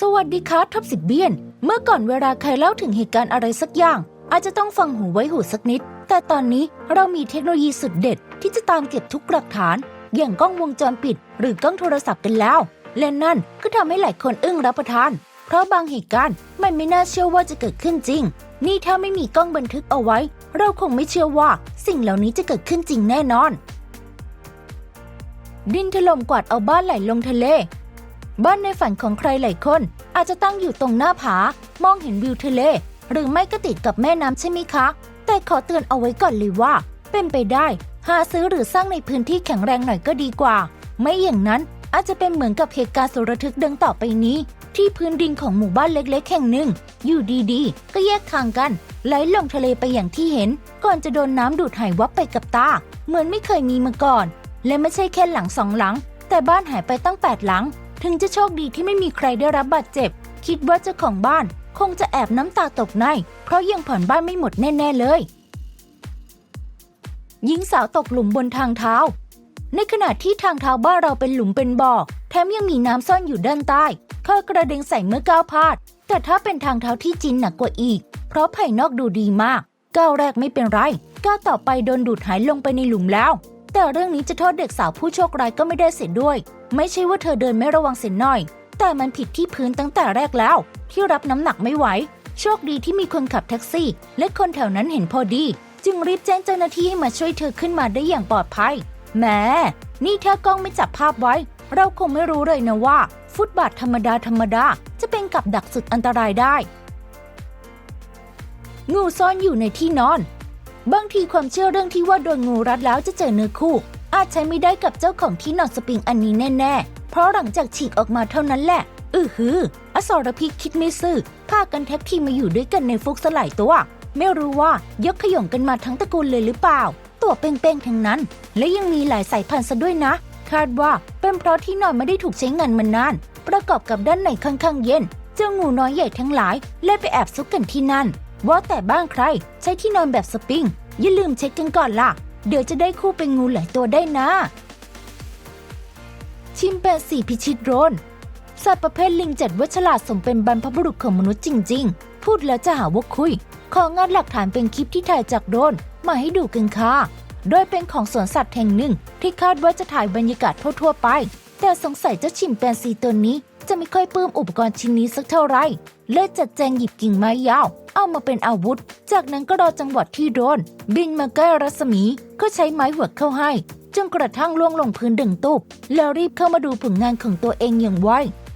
สวัสดีค่ะท็อปสิบเบี้ยน เมื่อก่อนเวลาใครเล่าถึงเหตุการณ์อะไรสักอย่าง อาจจะต้องฟังหูไว้หูสักนิด แต่ตอนนี้เรามีเทคโนโลยีสุดเด็ด ที่จะตามเก็บทุกหลักฐาน อย่างกล้องวงจรปิด หรือกล้องโทรศัพท์กันแล้ว และนั่นก็ทำให้หลายคนอึ้งรับประทาน เพราะบางเหตุการณ์มันไม่น่าเชื่อว่าจะเกิดขึ้นจริง นี่ถ้าไม่มีกล้องบันทึกเอาไว้ เราคงไม่เชื่อว่า สิ่งเหล่านี้จะเกิดขึ้นจริงแน่นอน ดินถล่มกวาดเอาบ้านไหลลงทะเล บ้านในฝันของใครหลายคน อาจจะตั้งอยู่ตรงหน้าผา มองเห็นวิวทะเล หรือไม่ก็ติดกับแม่น้ำใช่ไหมคะ แต่ขอเตือนเอาไว้ก่อนเลยว่า เป็นไปได้ หาซื้อหรือสร้างในพื้นที่แข็งแรงหน่อยก็ดีกว่า ไม่อย่างนั้นอาจจะเป็นเหมือนกับเหตุการณ์สุรทึกดังต่อไปนี้ ที่พื้นดินของหมู่บ้านเล็กๆ แห่งหนึ่ง อยู่ดีๆ ก็แยกทางกันไหลลงทะเลไปอย่างที่เห็น ก่อนจะโดนน้ำดูดหายวับไปกับตา เหมือนไม่เคยมีมาก่อน และไม่ใช่แค่หลังสองหลัง แต่บ้านหายไปตั้งแปดหลัง ถึงจะโชคดีที่ไม่มีใครได้รับบาดเจ็บ คิดว่าเจ้าของบ้านคงจะแอบน้ำตาตกใน เพราะยังผ่อนบ้านไม่หมดแน่ ๆ เลย หญิงสาวตกหลุมบนทางเท้า ในขณะที่ทางเท้าบ้านเราเป็นหลุมเป็นบ่อ แถมยังมีน้ำซ่อนอยู่ด้านใต้เคยกระเด็นใส่เมื่อก้าวพลาด แต่ถ้าเป็นทางเท้าที่จีนหนักกว่าอีก เพราะภายนอกดูดีมาก ก้าวแรกไม่เป็นไร ก้าวต่อไปโดนดูดหายลงไปในหลุมแล้ว แต่เรื่องนี้จะโทษเด็กสาวผู้โชคร้ายก็ไม่ได้เสียด้วยไม่ใช่ว่าเธอเดินไม่ระวังเสียหน่อย แต่มันผิดที่พื้นตั้งแต่แรกแล้ว ที่รับน้ำหนักไม่ไหว โชคดีที่มีคนขับแท็กซี่ และคนแถวนั้นเห็นพอดี จึงรีบแจ้งเจ้าหน้าที่ให้มาช่วยเธอขึ้นมาได้อย่างปลอดภัยแหมนี่ถ้ากล้องไม่จับภาพไว้ เราคงไม่รู้เลยนะว่า ฟุตบาทธรรมดาธรรมดาจะเป็นกับดักสุดอันตรายได้ งูซ่อนอยู่ในที่นอน บางทีความเชื่อเรื่องที่ว่าโดนงูรัดแล้วจะเจอเนื้อคู่ อาจใช้ไม่ได้กับเจ้าของที่นอนสปริงอันนี้แน่ ๆ เพราะหลังจากฉีกออกมาเท่านั้นแหละ อือหือ อสรพิษคิดไม่ซื่อพากันแท็กทีมมาอยู่ด้วยกันในฟุกสลายตัว ไม่รู้ว่ายกขย่งกันมาทั้งตระกูลเลยหรือเปล่า ตัวเป้งๆทั้งนั้น และยังมีหลายสายพันธุ์ซะด้วยนะ คาดว่าเป็นเพราะที่นอนไม่ได้ถูกใช้งานมานาน ประกอบกับด้านในค่อนข้างเย็น เจ้างูน้อยใหญ่ทั้งหลายเลยไปแอบซุกกันที่นั่น ว่าแต่บ้านใคร ใช้ที่นอนแบบสปริงอย่าลืมเช็คกันก่อนล่ะ เดี๋ยวจะได้คู่เป็นงูหลายตัวได้นะ ชิมแปนสีพิชิตโดรน สัตว์ประเภทลิงจัดว่าฉลาดสมเป็นบรรพบุรุษของมนุษย์จริง ๆ พูดแล้วจะหาว่าคุย ของงานหลักฐานเป็นคลิปที่ถ่ายจากโดรนมาให้ดูกันค่ะ โดยเป็นของสวนสัตว์แห่งหนึ่ง ที่คาดว่าจะถ่ายบรรยากาศทั่วๆไป แต่สงสัยเจ้าชิมแปนซีตัวนี้จะไม่ค่อยปลื้มอุปกรณ์ชิ้นนี้สักเท่าไหร่ เลยจัดแจงหยิบกิ่งไม้ยาว เอามาเป็นอาวุธ จากนั้นก็รอจังหวะที่โดน บินมาใกล้รัศมี ก็ใช้ไม้หัวเข้าให้จนกระทั่งล่วงลงพื้นดึงตุบแล้วรีบเข้ามาดูผลงานของตัวเองอย่างไว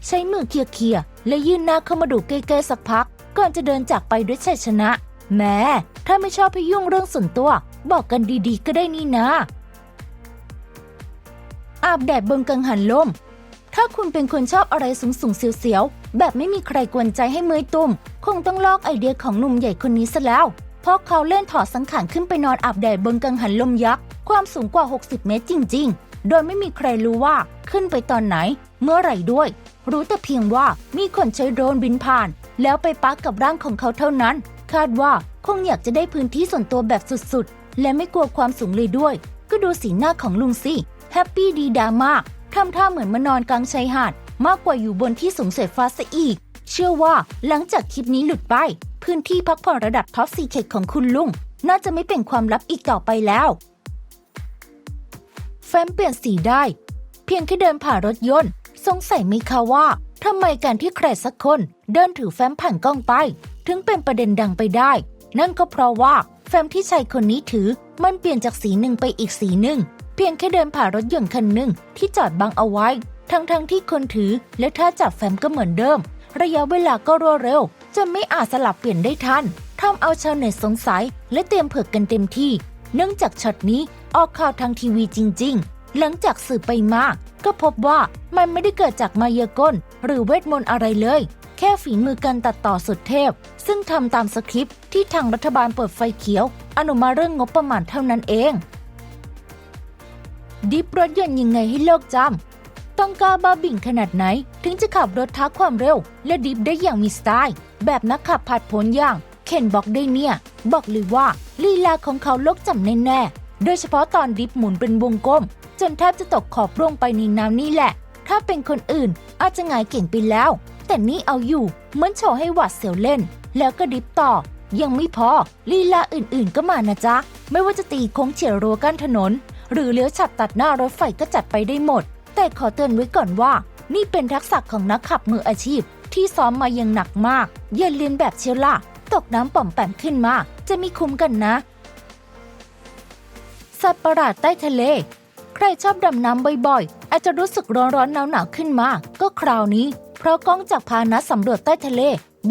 ใช้มือเคียร์ๆและยื่นหน้าเข้ามาดูใกล้ๆสักพัก ก่อนจะเดินจากไปด้วยชัยชนะ แม้ถ้าไม่ชอบให้ยุ่งเรื่องส่วนตัว บอกกันดีๆ ก็ได้นี่นะอาบแดดบนกังหันลม ถ้าคุณเป็นคนชอบอะไรสูงๆเสียวๆ แบบไม่มีใครกวนใจให้มือตุ่ม คงต้องลอกไอเดียของหนุ่มใหญ่คนนี้ซะแล้ว เพราะเขาเล่นถอดสังขารขึ้นไปนอนอาบแดดบนกังหันลมยักษ์ ความสูงกว่า 60 เมตรจริง ๆ โดยไม่มีใครรู้ว่าขึ้นไปตอนไหน เมื่อไหร่ด้วย รู้แต่เพียงว่ามีคนใช้โดรนบินผ่าน แล้วไปปักกับร่างของเขาเท่านั้น คาดว่าคงอยากจะได้พื้นที่ส่วนตัวแบบสุดๆ และไม่กลัวความสูงเลยด้วย ก็ดูสีหน้าของลุงสิแฮปปี้ดีดามาก ทำท่าเหมือนมานอนกลางชายหาด มากกว่าอยู่บนที่สูงเสยฟ้าซะอีก เชื่อว่าหลังจากคลิปนี้หลุดไป พื้นที่พักผ่อนระดับท็อปซีเคของคุณลุง น่าจะไม่เป็นความลับอีกต่อไปแล้วแฟ้มเปลี่ยนสีได้ เพียงแค่เดินผ่านรถยนต์ สงสัยไหมคะว่าทำไมการที่ใครสักคนเดินถือแฟ้มผ่านกล้องไป ถึงเป็นประเด็นดังไปได้ นั่นก็เพราะว่าแฟ้มที่ชายคนนี้ถือมันเปลี่ยนจากสีหนึ่งไปอีกสีหนึ่ง เพียงแค่เดินผ่านรถยนต์คันหนึ่งที่จอดบังเอาไว้ ทั้งๆทที่คนถือและถ้าจับแฟ้มก็เหมือนเดิม ระยะเวลาก็รวดเร็วจนไม่อาจสลับเปลี่ยนได้ทันทำเอาชาวเน็ตสงสัยและเตรียมเผือกกันเต็มที่ เนื่องจากช็อตนี้ออกข่าวทางทีวีจริง ๆ หลังจากสืบไปมาก็พบว่ามันไม่ได้เกิดจากมายากลหรือเวทมนต์อะไรเลย แค่ฝีมือการตัดต่อสุดเทพ ซึ่งทำตามสคริปต์ที่ทางรัฐบาลเปิดไฟเขียว อนุมาเรื่องงบประมาณเท่านั้นเอง ดิฟรถยนต์ยังไงให้โลกจำต้องกล้าบ้าบิ่งขนาดไหน ถึงจะขับรถท้าความเร็ว และดิฟได้อย่างมีสไตล์ แบบนักขับผัดผลอย่าง เคนบอกได้เนี่ย บอกเลยว่าลีลาของเขาโลกจำแน่ๆ โดยเฉพาะตอนดิฟหมุนเป็นวงกลม จนแทบจะตกขอบร่วงไปในน้ำนี่แหละ ถ้าเป็นคนอื่นอาจจะงายเก่งไปแล้ว แต่นี่เอาอยู่เหมือนโชว์ให้หวัดเสียวเล่น แล้วก็ดิฟต่อ ยังไม่พอลีลาอื่นๆก็มานะจ๊ะไม่ว่าจะตีโค้งเฉียวรัวกั้นถนน หรือเลี้ยวฉับตัดหน้ารถไฟก็จัดไปได้หมด แต่ขอเตือนไว้ก่อนว่า นี่เป็นทักษะของนักขับมืออาชีพ ที่ซ้อมมาอย่างหนักมาก อย่าเลียนแบบเชียวล่ะ ตกน้ำป่อมแปมขึ้นมา จะมีคุ้มกันนะ สัตว์ประหลาดใต้ทะเล ใครชอบดำน้ำบ่อยๆ อาจจะรู้สึกร้อนๆหนาวๆขึ้นมา ก็คราวนี้ เพราะกล้องจากพานะสำรวจใต้ทะเล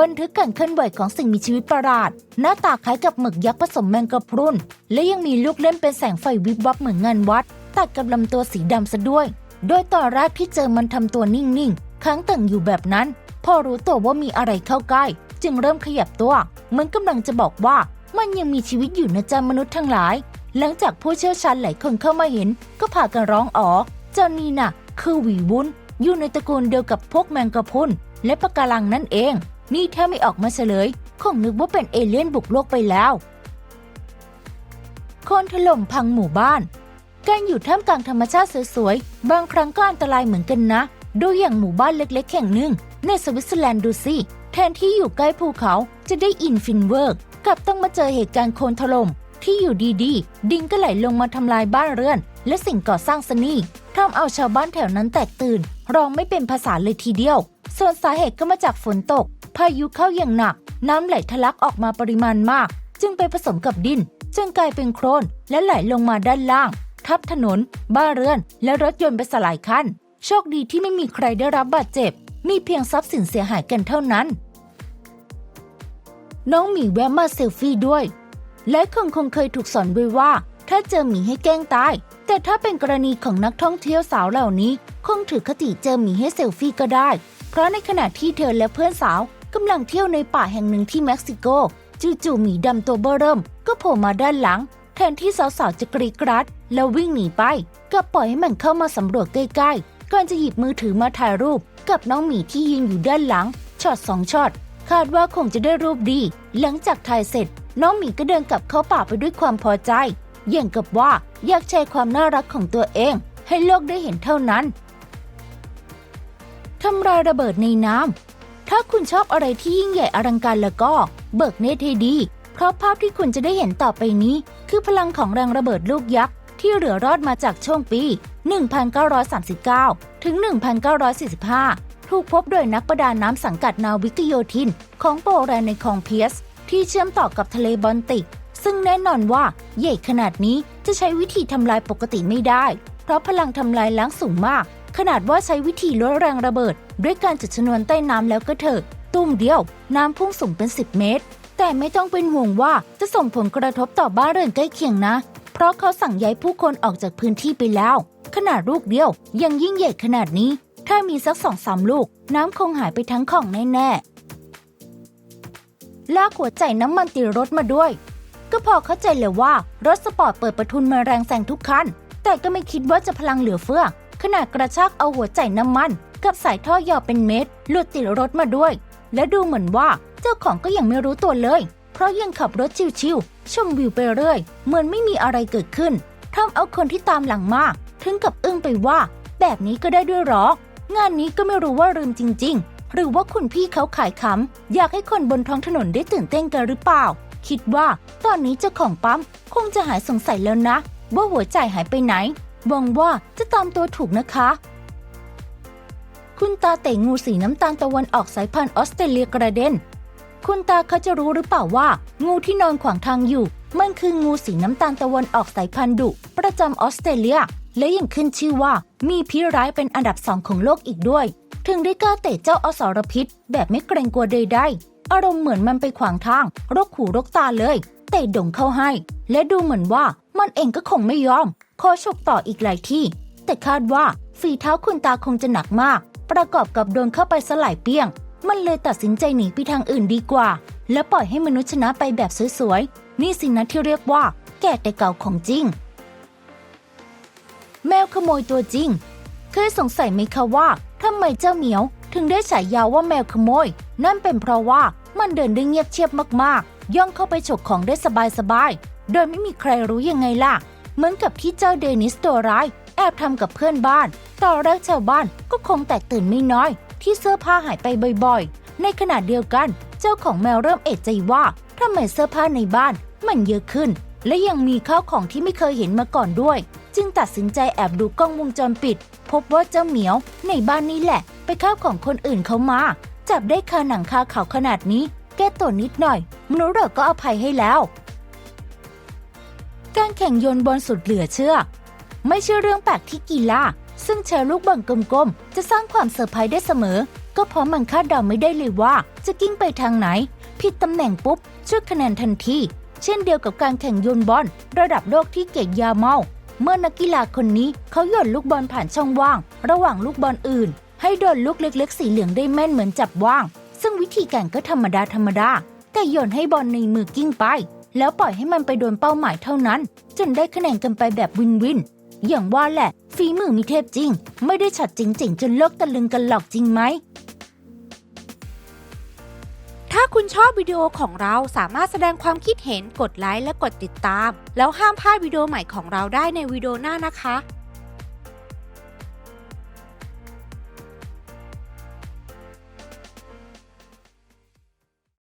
บันทึกการเคลื่อนไหวของสิ่งมีชีวิตประหลาด หน้าตาคล้ายกับหมึกยักษ์ผสมแมงกะพรุนและยังมีลูกเล่นเป็นแสงไฟวิบวับเหมือนงานวัดตัดกับลำตัวสีดำซะด้วย โดยตอนแรกที่เจอมันทำตัวนิ่งๆค้างตึงอยู่แบบนั้น พอรู้ตัวว่ามีอะไรเข้าใกล้ จึงเริ่มขยับตัว เหมือนกำลังจะบอกว่า มันยังมีชีวิตอยู่นะจ๊ะมนุษย์ทั้งหลาย หลังจากผู้เชี่ยวชาญหลายคนเข้ามาเห็น ก็พากันร้องอ๋อเจ้านี่น่ะ คือหวีวุ้นอยู่ในตระกูลเดียวกับพวกแมงกะพรุนและปะการังนั่นเอง นี่ถ้าไม่ออกมาเฉลย คงนึกว่าเป็นเอเลี่ยนบุกโลกไปแล้วโคนถล่มพังหมู่บ้าน การอยู่ท่ามกลางธรรมชาติสวยๆ บางครั้งก็อันตรายเหมือนกันนะ ดูอย่างหมู่บ้านเล็กๆ แห่งหนึ่ง ในสวิตเซอร์แลนด์ดูสิ แทนที่อยู่ใกล้ภูเขาจะได้อินฟินเวิร์กกลับต้องมาเจอเหตุการณ์โคลนถล่มที่อยู่ดีๆ ดินก็ไหลลงมาทำลายบ้านเรือน และสิ่งก่อสร้างสนี่ทำเอาชาวบ้านแถวนั้นแตกตื่น ร้องไม่เป็นภาษาเลยทีเดียว ส่วนสาเหตุก็มาจากฝนตก พายุเข้าอย่างหนัก น้ำไหลทะลักออกมาปริมาณมาก จึงไปผสมกับดินจนกลายเป็นโคลนและไหลลงมาด้านล่าง ทับถนน บ้านเรือน และรถยนต์ไปสลายคันโชคดีที่ไม่มีใครได้รับบาดเจ็บ มีเพียงทรัพย์สินเสียหายกันเท่านั้น น้องหมีแวะมาเซลฟี่ด้วย และคงคงเคยถูกสอนไว้ว่า ถ้าเจอหมีให้แกล้งตาย แต่ถ้าเป็นกรณีของนักท่องเที่ยวสาวเหล่านี้ คงถือคติเจอหมีให้เซลฟี่ก็ได้ ราะในขณะที่เธอและเพื่อนสาวกำลังเที่ยวในป่าแห่งหนึ่งที่เม็กซิโก จู่ๆหมีดำตัวเบ้อเริ่ม ก็โผล่มาด้านหลัง แทนที่สาวๆจะกรีดกราดแล้ววิ่งหนีไปกลับปล่อยให้มันเข้ามาสำรวจใกล้ๆก่อนจะหยิบมือถือมาถ่ายรูป กับน้องหมีที่ยืนอยู่ด้านหลังช็อตสองช็อตคาดว่าคงจะได้รูปดี หลังจากถ่ายเสร็จ น้องหมีก็เดินกลับเข้าป่าไปด้วยความพอใจอย่างกับว่าอยากแชร์ความน่ารักของตัวเอง ให้โลกได้เห็นเท่านั้น ทำลายระเบิดในน้ำ ถ้าคุณชอบอะไรที่ยิ่งใหญ่อลังการแล้วก็ เบิกเนตรให้ดี เพราะภาพที่คุณจะได้เห็นต่อไปนี้ คือพลังของแรงระเบิดลูกยักษ์ ที่เหลือรอดมาจากช่วงปี 1939 ถึง 1945 ถูกพบโดยนักประดาน้ำสังกัดนาวิกโยธิน ของโปแลนด์ในคลองเพียส ที่เชื่อมต่อกับทะเลบอลติก ซึ่งแน่นอนว่าใหญ่ขนาดนี้จะใช้วิธีทำลายปกติไม่ได้ เพราะพลังทำลายล้างสูงมาก ขนาดว่าใช้วิธีลดแรงระเบิด ด้วยการจุดชนวนใต้น้ำแล้วก็เถอะตุ้มเดียว น้ำพุ่งสูงเป็น 10 เมตร แต่ไม่ต้องเป็นห่วงว่าจะส่งผลกระทบต่อบ้านเรือนใกล้เคียงนะ เพราะเขาสั่งย้ายผู้คนออกจากพื้นที่ไปแล้ว ขนาดลูกเดียวยังยิ่งใหญ่ขนาดนี้ ถ้ามีสักสองสามลูก น้ำคงหายไปทั้งของแน่ๆลากหัวใจน้ำมันติดรถมาด้วย ก็พอเข้าใจเลยว่ารถสปอร์ตเปิดประทุนมาแรงแซงทุกคันแต่ก็ไม่คิดว่าจะพลังเหลือเฟือ ขนาดกระชากเอาหัวใจน้ำมัน กับสายท่อยาวเป็นเมตรหลุดติดรถมาด้วย และดูเหมือนว่าเจ้าของก็ยังไม่รู้ตัวเลย เพราะยังขับรถชิวๆชมวิวไปเรื่อยเหมือนไม่มีอะไรเกิดขึ้นทำเอาคนที่ตามหลังมาถึงกับอึ้งไปว่า แบบนี้ก็ได้ด้วยหรองานนี้ก็ไม่รู้ว่าลืมจริง ๆ หรือว่าคุณพี่เขาขายขำอยากให้คนบนท้องถนนได้ตื่นเต้นกันหรือเปล่า คิดว่าตอนนี้เจ้าของปั๊มคงจะหายสงสัยแล้วนะ ว่าหัวใจหายไปไหน หวังว่าจะตามตัวถูกนะคะ คุณตาเตะงูสีน้ำตาลตะวันออกสายพันธุ์ออสเตรเลียกระเด็น คุณตาเขาจะรู้หรือเปล่าว่า งูที่นอนขวางทางอยู่ มันคืองูสีน้ำตาลตะวันออกสายพันธุ์ดุ ประจำออสเตรเลีย และยังขึ้นชื่อว่ามีพิร้ายเป็นอันดับสองของโลกอีกด้วย ถึงได้กล้าเตะเจ้าอสรพิษ แบบไม่เกรงกลัวใดๆอารมณ์เหมือนมันไปขวางทางรกหูรกตาเลยเตะดงเข้าให้ และดูเหมือนว่ามันเองก็คงไม่ยอม ขอฉกต่ออีกหลายที่ แต่คาดว่าฝีเท้าคุณตาคงจะหนักมาก ประกอบกับโดนเข้าไปสลายเปี้ยง มันเลยตัดสินใจหนีไปทางอื่นดีกว่า และปล่อยให้มนุษย์ชนะไปแบบสวยๆ นี่สินะที่เรียกว่า แก่แต่เก่าของจริง แมวขโมยตัวจริง เคยสงสัยไหมคะว่าทำไมเจ้าเหมียว ถึงได้ฉายาว่าแมวขโมย นั่นเป็นเพราะว่ามันเดินได้เงียบเชียบมากๆ ย่องเข้าไปฉกของได้สบายๆ โดยไม่มีใครรู้ยังไงล่ะ เหมือนกับที่เจ้าเดนิสตัวร้าย แอบทำกับเพื่อนบ้าน ต่อนแรกชาวบ้านก็คงแตกตื่นไม่น้อย ที่เสื้อผ้าหายไปบ่อยๆ ในขณะเดียวกัน เจ้าของแมวเริ่มเอะใจว่าทำไมเสื้อผ้าในบ้าน มันเยอะขึ้น และยังมีข้าวของที่ไม่เคยเห็นมาก่อนด้วย จึงตัดสินใจแอบดูกล้องวงจรปิด พบว่าเจ้าเหมียว ในบ้านนี้แหละ ไปข้าวของคนอื่นเขามา จับได้คาหนังคาเขาขนาดนี้ แก้ตัวนิดหน่อยมนุษย์เราก็อภัยให้แล้ว การแข่งโยนบอลสุดเหลือเชื่อ ไม่ใช่เรื่องแปลกที่กีฬาซึ่งแชร์ลูกบอลกลมๆ จะสร้างความเซอร์ไพรส์ได้เสมอ ก็เพราะมันคาดเดาไม่ได้เลยว่า จะกิ้งไปทางไหน ผิดตำแหน่งปุ๊บช่วยคะแนนทันที เช่นเดียวกับการแข่งโยนบอลระดับโลกที่เก่งยาเมา เมื่อนักกีฬาคนนี้เขาโยนลูกบอลผ่านช่องว่าง ระหว่างลูกบอลอื่น ให้โดนลูกเล็กๆ สีเหลืองได้แม่นเหมือนจับว่าง ซึ่งวิธีการก็ธรรมดาธรรมดาแต่โยนให้บอลในมือกิ้งไป แล้วปล่อยให้มันไปโดนเป้าหมายเท่านั้น จนได้คะแนนกันไปแบบวินวิน อย่างว่าแหละฝีมือมีเทพจริง ไม่ได้ฉัดจริงๆ จนโลกตะลึงกันหรอกจริงไหม ถ้าคุณชอบวิดีโอของเราสามารถแสดงความคิดเห็นกดไลค์และกดติดตาม แล้วห้ามพลาดวิดีโอใหม่ของเราได้ในวิดีโอหน้านะคะ